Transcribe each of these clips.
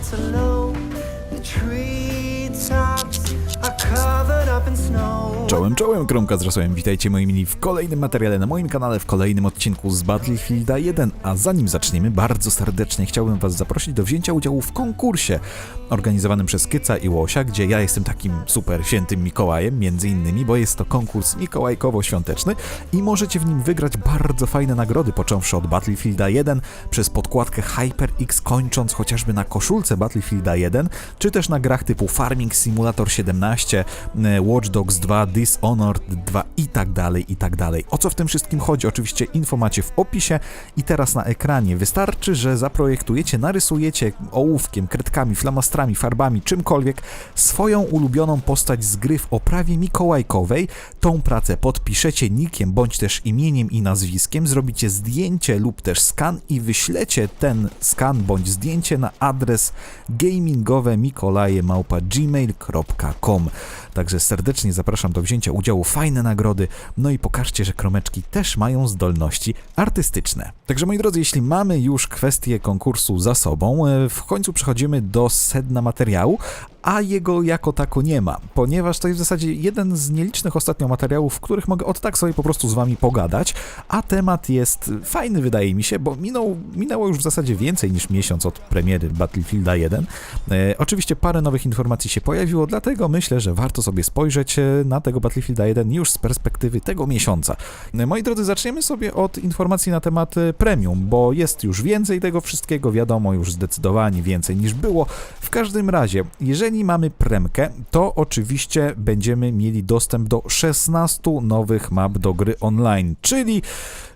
The treetops are covered up in snow. Czołem, czołem, Kromka z Rosłem. Witajcie moi mili w kolejnym materiale na moim kanale, w kolejnym odcinku z Battlefielda 1. A zanim zaczniemy, bardzo serdecznie chciałbym was zaprosić do wzięcia udziału w konkursie organizowanym przez Kyca i Łosia, gdzie ja jestem takim super świętym Mikołajem, między innymi, bo jest to konkurs mikołajkowo-świąteczny i możecie w nim wygrać bardzo fajne nagrody, począwszy od Battlefielda 1, przez podkładkę HyperX, kończąc chociażby na koszulce Battlefielda 1, czy też na grach typu Farming Simulator 17, e, Watch Dogs 2, Dishonored 2 i tak dalej, i tak dalej. O co w tym wszystkim chodzi? Oczywiście info macie w opisie i teraz na ekranie. Wystarczy, że zaprojektujecie, narysujecie ołówkiem, kredkami, flamastrami, farbami, czymkolwiek swoją ulubioną postać z gry w oprawie mikołajkowej. Tą pracę podpiszecie nikiem bądź też imieniem i nazwiskiem, zrobicie zdjęcie lub też skan i wyślecie ten skan bądź zdjęcie na adres gamingowemikolaje.gmail.com Także serdecznie zapraszam do wzięcia udziału, fajne nagrody, no i pokażcie, że kromeczki też mają zdolności artystyczne. Także moi drodzy, jeśli mamy już kwestię konkursu za sobą, e, w końcu przechodzimy do sedna materiału, a jego jako tako nie ma, ponieważ to jest w zasadzie jeden z nielicznych ostatnio materiałów, w których mogę od tak sobie po prostu z wami pogadać, a temat jest fajny wydaje mi się, bo minął, minęło już w zasadzie więcej niż miesiąc od premiery Battlefielda 1. E, oczywiście parę nowych informacji się pojawiło, dlatego myślę, że warto sobie spojrzeć e, na tego Battlefielda 1 już z perspektywy tego miesiąca. E, moi drodzy, zaczniemy sobie od informacji na temat e, premium, bo jest już więcej tego wszystkiego, wiadomo już zdecydowanie więcej niż było. W każdym razie, jeżeli mamy premkę, to oczywiście będziemy mieli dostęp do 16 nowych map do gry online, czyli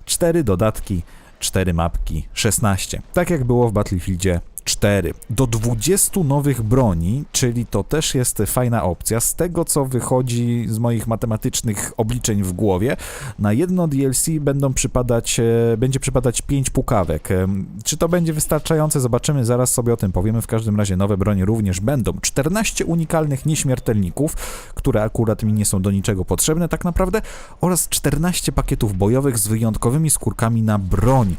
4 dodatki, 4 mapki, 16. Tak jak było w Battlefieldzie 4. Do 20 nowych broni, czyli to też jest fajna opcja. Z tego co wychodzi z moich matematycznych obliczeń w głowie, na jedno DLC będą przypadać, e, będzie przypadać 5 pukawek. Czy to będzie wystarczające? Zobaczymy, zaraz sobie o tym powiemy. W każdym razie nowe bronie również będą. 14 unikalnych nieśmiertelników, które akurat mi nie są do niczego potrzebne tak naprawdę, oraz 14 pakietów bojowych z wyjątkowymi skórkami na broń.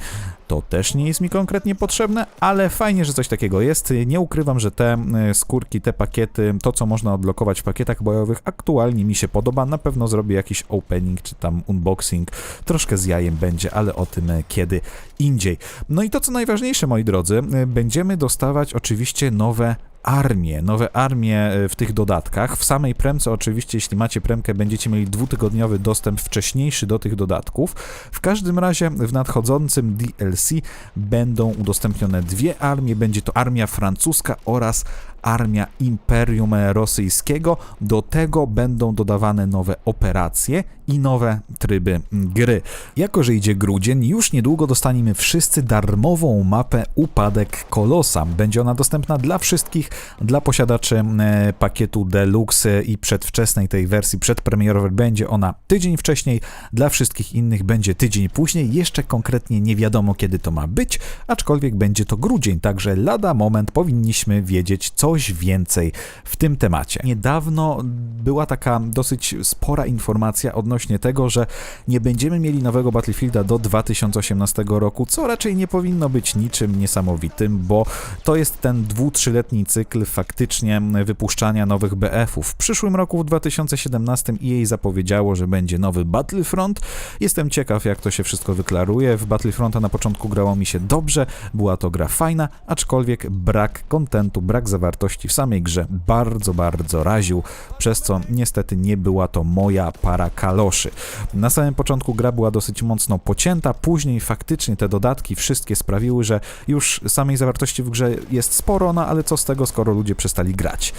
To też nie jest mi konkretnie potrzebne, ale fajnie, że coś takiego jest. Nie ukrywam, że te e, skórki, te pakiety, to co można odblokować w pakietach bojowych, aktualnie mi się podoba. Na pewno zrobię jakiś opening czy tam unboxing. Troszkę z jajem będzie, ale o tym e, kiedy indziej. No i to co najważniejsze, moi drodzy, e, będziemy dostawać oczywiście nowe armie, nowe armie e, w tych dodatkach. W samej premce oczywiście, jeśli macie premkę, będziecie mieli dwutygodniowy dostęp wcześniejszy do tych dodatków. W każdym razie w nadchodzącym DLC będą udostępnione dwie armie. Będzie to armia francuska oraz armia Imperium Rosyjskiego. Do tego będą dodawane nowe operacje i nowe tryby gry. Jako, że idzie grudzień, już niedługo dostaniemy wszyscy darmową mapę Upadek Kolosa. Będzie ona dostępna dla wszystkich, dla posiadaczy e, pakietu Deluxe i przedwczesnej tej wersji przedpremierowej będzie ona tydzień wcześniej, dla wszystkich innych będzie tydzień później. Jeszcze konkretnie nie wiadomo kiedy to ma być, aczkolwiek będzie to grudzień, także lada moment powinniśmy wiedzieć coś więcej w tym temacie. Niedawno była taka dosyć spora informacja odnośnie tego, że nie będziemy mieli nowego Battlefielda do 2018 roku, co raczej nie powinno być niczym niesamowitym, bo to jest ten dwu-trzyletni cykl faktycznie wypuszczania nowych BF-ów. W przyszłym roku, w 2017 EA zapowiedziało, że będzie nowy Battlefront. Jestem ciekaw, jak to się wszystko wyklaruje. W Battlefronta na początku grało mi się dobrze, była to gra fajna, aczkolwiek brak kontentu, brak zawartości w samej grze bardzo, bardzo raził, przez co niestety nie była to moja para kaloszy. Na samym początku gra była dosyć mocno pocięta, później faktycznie te dodatki wszystkie sprawiły, że już samej zawartości w grze jest sporo, no ale co z tego, skoro ludzie przestali grać.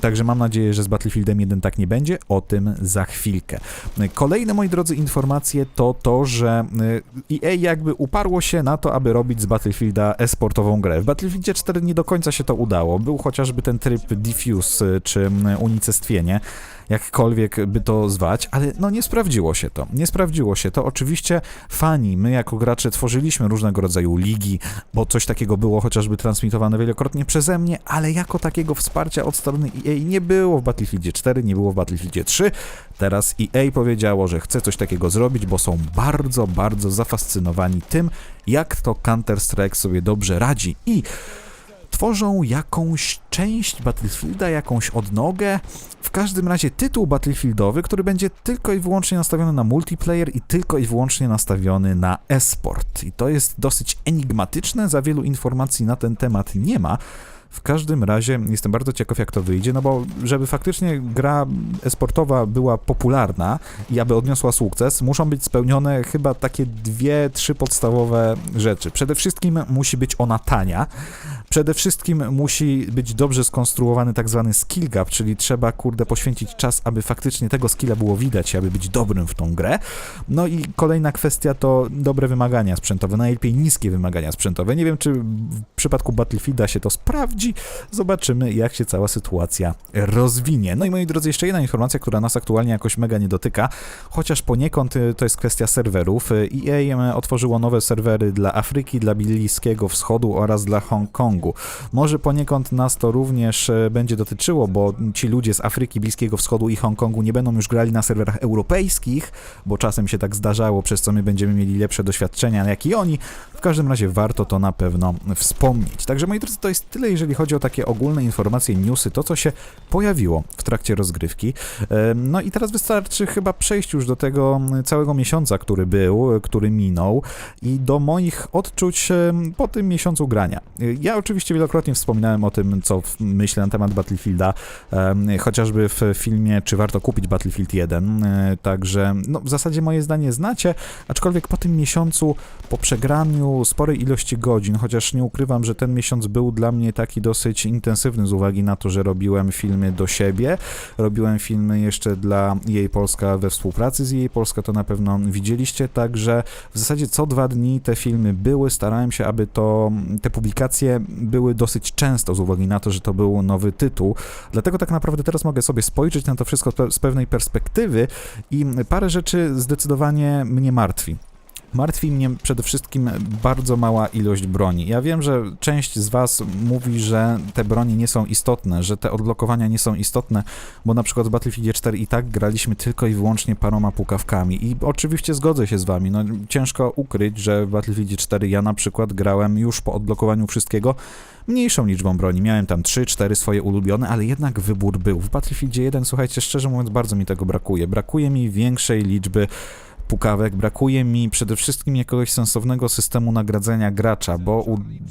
Także mam nadzieję, że z Battlefieldem 1 tak nie będzie, o tym za chwilkę. Kolejne, moi drodzy, informacje to to, że y, EA jakby uparło się na to, aby robić z Battlefielda esportową grę. W Battlefieldzie 4 nie do końca się to udało. Był chociażby ten tryb Diffuse y, czy y, unicestwienie, jakkolwiek by to zwać, ale no nie sprawdziło się to. Nie sprawdziło się to. Oczywiście fani, my jako gracze tworzyliśmy różnego rodzaju ligi, bo coś takiego było chociażby transmitowane wielokrotnie przeze mnie, ale jako takiego wsparcia od strony EA nie było w Battlefieldzie 4, nie było w Battlefieldzie 3. Teraz EA powiedziało, że chce coś takiego zrobić, bo są bardzo, bardzo zafascynowani tym, jak to Counter-Strike sobie dobrze radzi i tworzą jakąś część Battlefielda, jakąś odnogę. W każdym razie tytuł Battlefieldowy, który będzie tylko i wyłącznie nastawiony na multiplayer i tylko i wyłącznie nastawiony na esport. I to jest dosyć enigmatyczne, za wielu informacji na ten temat nie ma. W każdym razie jestem bardzo ciekaw, jak to wyjdzie, no bo żeby faktycznie gra esportowa była popularna i aby odniosła sukces, muszą być spełnione chyba takie dwie, trzy podstawowe rzeczy. Przede wszystkim musi być ona tania. Przede wszystkim musi być dobrze skonstruowany tak zwany skill gap, czyli trzeba, kurde, poświęcić czas, aby faktycznie tego skilla było widać, aby być dobrym w tą grę. No i kolejna kwestia to dobre wymagania sprzętowe, najlepiej niskie wymagania sprzętowe. Nie wiem, czy w przypadku Battlefielda się to sprawdzi. Zobaczymy, jak się cała sytuacja rozwinie. No i moi drodzy, jeszcze jedna informacja, która nas aktualnie jakoś mega nie dotyka, chociaż poniekąd y, to jest kwestia serwerów. Y, EA otworzyło nowe serwery dla Afryki, dla Bliskiego Wschodu oraz dla Hongkongu. Może poniekąd nas to również e, będzie dotyczyło, bo ci ludzie z Afryki, Bliskiego Wschodu i Hongkongu nie będą już grali na serwerach europejskich, bo czasem się tak zdarzało, przez co my będziemy mieli lepsze doświadczenia, jak i oni. W każdym razie warto to na pewno wspomnieć. Także moi drodzy, to jest tyle, jeżeli chodzi o takie ogólne informacje, newsy, to co się pojawiło w trakcie rozgrywki. E, No i teraz wystarczy chyba przejść już do tego całego miesiąca, który był, który minął i do moich odczuć e, po tym miesiącu grania. E, Ja oczywiście wielokrotnie wspominałem o tym, co myślę na temat Battlefielda, chociażby w filmie Czy warto kupić Battlefield 1, e, także no, w zasadzie moje zdanie znacie, aczkolwiek po tym miesiącu, po przegraniu sporej ilości godzin, chociaż nie ukrywam, że ten miesiąc był dla mnie taki dosyć intensywny z uwagi na to, że robiłem filmy do siebie, robiłem filmy jeszcze dla jej Polska we współpracy z jej Polska, to na pewno widzieliście, także w zasadzie co dwa dni te filmy były, starałem się, aby to, te publikacje były dosyć często z uwagi na to, że to był nowy tytuł, dlatego tak naprawdę teraz mogę sobie spojrzeć na to wszystko z pewnej perspektywy i parę rzeczy zdecydowanie mnie martwi. Martwi mnie przede wszystkim bardzo mała ilość broni. Ja wiem, że część z Was mówi, że te broni nie są istotne, że te odblokowania nie są istotne, bo na przykład w Battlefield 4 i tak graliśmy tylko i wyłącznie paroma pukawkami. I oczywiście zgodzę się z Wami. No, ciężko ukryć, że w Battlefield 4 ja na przykład grałem już po odblokowaniu wszystkiego mniejszą liczbą broni. Miałem tam 3-4 swoje ulubione, ale jednak wybór był. W Battlefieldzie 1, słuchajcie, szczerze mówiąc, bardzo mi tego brakuje. Brakuje mi większej liczby pukawek, brakuje mi przede wszystkim jakiegoś sensownego systemu nagradzania gracza, bo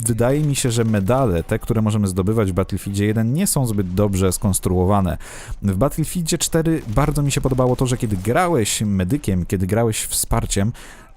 wydaje mi się, że medale, te, które możemy zdobywać w Battlefieldzie 1, nie są zbyt dobrze skonstruowane. W Battlefieldzie 4 bardzo mi się podobało to, że kiedy grałeś medykiem, kiedy grałeś wsparciem,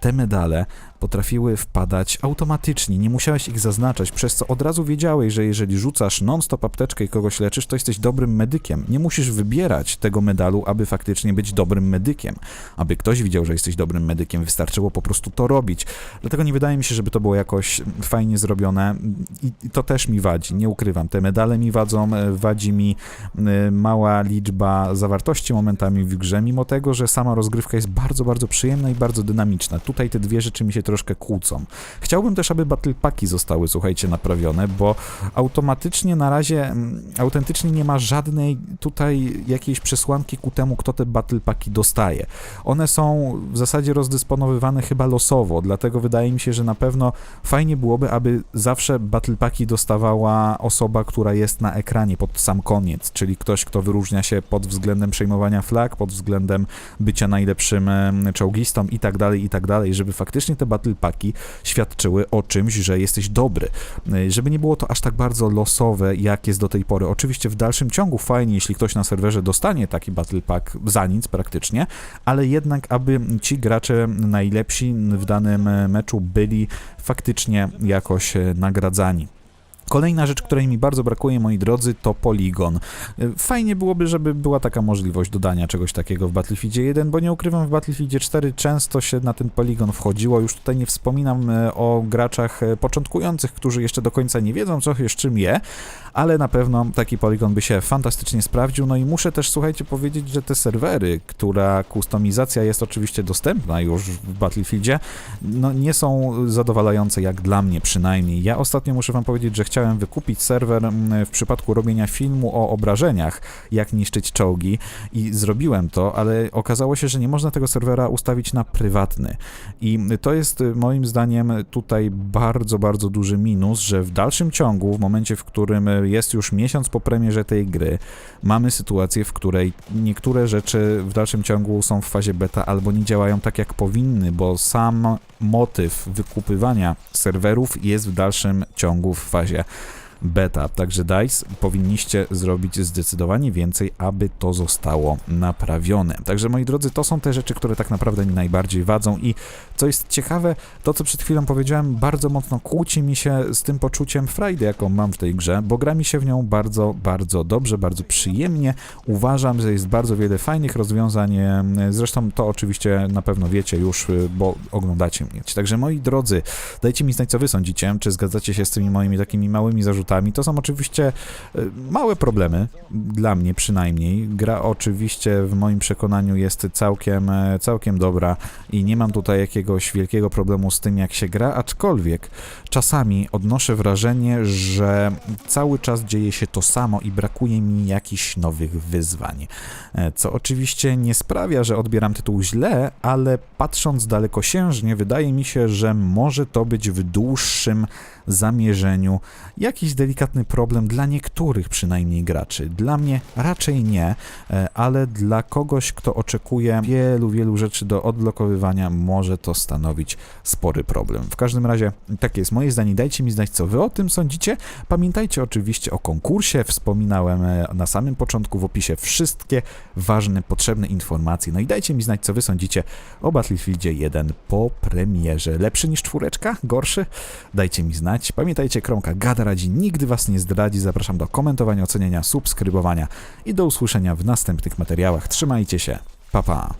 te medale potrafiły wpadać automatycznie, nie musiałeś ich zaznaczać, przez co od razu wiedziałeś, że jeżeli rzucasz non-stop apteczkę i kogoś leczysz, to jesteś dobrym medykiem. Nie musisz wybierać tego medalu, aby faktycznie być dobrym medykiem. Aby ktoś widział, że jesteś dobrym medykiem, wystarczyło po prostu to robić. Dlatego nie wydaje mi się, żeby to było jakoś fajnie zrobione i to też mi wadzi, nie ukrywam. Te medale mi wadzą, e, wadzi mi e, mała liczba zawartości momentami w grze, mimo tego, że sama rozgrywka jest bardzo, bardzo przyjemna i bardzo dynamiczna. Tutaj te dwie rzeczy mi się troszkę kłócą. Chciałbym też, aby battle packi zostały, słuchajcie, naprawione, bo automatycznie na razie, mm, autentycznie nie ma żadnej tutaj jakiejś przesłanki ku temu, kto te battle packi dostaje. One są w zasadzie rozdysponowywane chyba losowo, dlatego wydaje mi się, że na pewno fajnie byłoby, aby zawsze battle packi dostawała osoba, która jest na ekranie pod sam koniec, czyli ktoś, kto wyróżnia się pod względem przejmowania flag, pod względem bycia najlepszym em, czołgistą i tak dalej, i tak dalej, żeby faktycznie te battle packi świadczyły o czymś, że jesteś dobry. Y, Żeby nie było to aż tak bardzo losowe, jak jest do tej pory. Oczywiście w dalszym ciągu fajnie, jeśli ktoś na serwerze dostanie taki battle pack za nic praktycznie, ale jednak, aby ci gracze najlepsi w danym e, meczu byli faktycznie jakoś e, nagradzani. Kolejna rzecz, której mi bardzo brakuje, moi drodzy, to poligon. Y, Fajnie byłoby, żeby była taka możliwość dodania czegoś takiego w Battlefieldzie 1, bo nie ukrywam, w Battlefieldzie 4 często się na ten poligon wchodziło. Już tutaj nie wspominam y, o graczach y, początkujących, którzy jeszcze do końca nie wiedzą, co z czym je, ale na pewno taki poligon by się fantastycznie sprawdził. No i muszę też, słuchajcie, powiedzieć, że te serwery, która kustomizacja jest oczywiście dostępna już w Battlefieldzie, no nie są zadowalające jak dla mnie przynajmniej. Ja ostatnio muszę wam powiedzieć, że chciałem wykupić serwer mm, w przypadku robienia filmu o obrażeniach, jak niszczyć czołgi i zrobiłem to, ale okazało się, że nie można tego serwera ustawić na prywatny. I to jest y, moim zdaniem tutaj bardzo, bardzo duży minus, że w dalszym ciągu, w momencie, w którym y, jest już miesiąc po premierze tej gry, mamy sytuację, w której niektóre rzeczy w dalszym ciągu są w fazie beta albo nie działają tak jak powinny, bo sam motyw wykupywania serwerów jest w dalszym ciągu w fazie beta. Także DICE powinniście zrobić zdecydowanie więcej, aby to zostało naprawione. Także moi drodzy, to są te rzeczy, które tak naprawdę mi najbardziej wadzą i co jest ciekawe, to co przed chwilą powiedziałem, bardzo mocno kłóci mi się z tym poczuciem frajdy, jaką mam w tej grze, bo gra mi się w nią bardzo, bardzo dobrze, bardzo przyjemnie. Uważam, że jest bardzo wiele fajnych rozwiązań. Zresztą to oczywiście na pewno wiecie już, bo oglądacie mnie. Także moi drodzy, dajcie mi znać, co wy sądzicie, czy zgadzacie się z tymi moimi takimi małymi zarzutami. To są oczywiście e, małe problemy, dla mnie przynajmniej. Gra oczywiście w moim przekonaniu jest całkiem, e, całkiem dobra i nie mam tutaj jakiegoś wielkiego problemu z tym, jak się gra, aczkolwiek czasami odnoszę wrażenie, że cały czas dzieje się to samo i brakuje mi jakichś nowych wyzwań. E, Co oczywiście nie sprawia, że odbieram tytuł źle, ale patrząc dalekosiężnie, wydaje mi się, że może to być w dłuższym zamierzeniu jakiś delikatny problem dla niektórych przynajmniej graczy. Dla mnie raczej nie, e, ale dla kogoś, kto oczekuje wielu, wielu rzeczy do odblokowywania, może to stanowić spory problem. W każdym razie, takie jest moje zdanie. Dajcie mi znać, co wy o tym sądzicie. Pamiętajcie oczywiście o konkursie. Wspominałem e, na samym początku w opisie wszystkie ważne, potrzebne informacje. No i dajcie mi znać, co wy sądzicie o Battlefieldzie 1 po premierze. Lepszy niż czwóreczka? Gorszy? Dajcie mi znać. Pamiętajcie, Kromka Gada radzi, nigdy was nie zdradzi. Zapraszam do komentowania, oceniania, subskrybowania i do usłyszenia w następnych materiałach. Trzymajcie się. Pa, pa.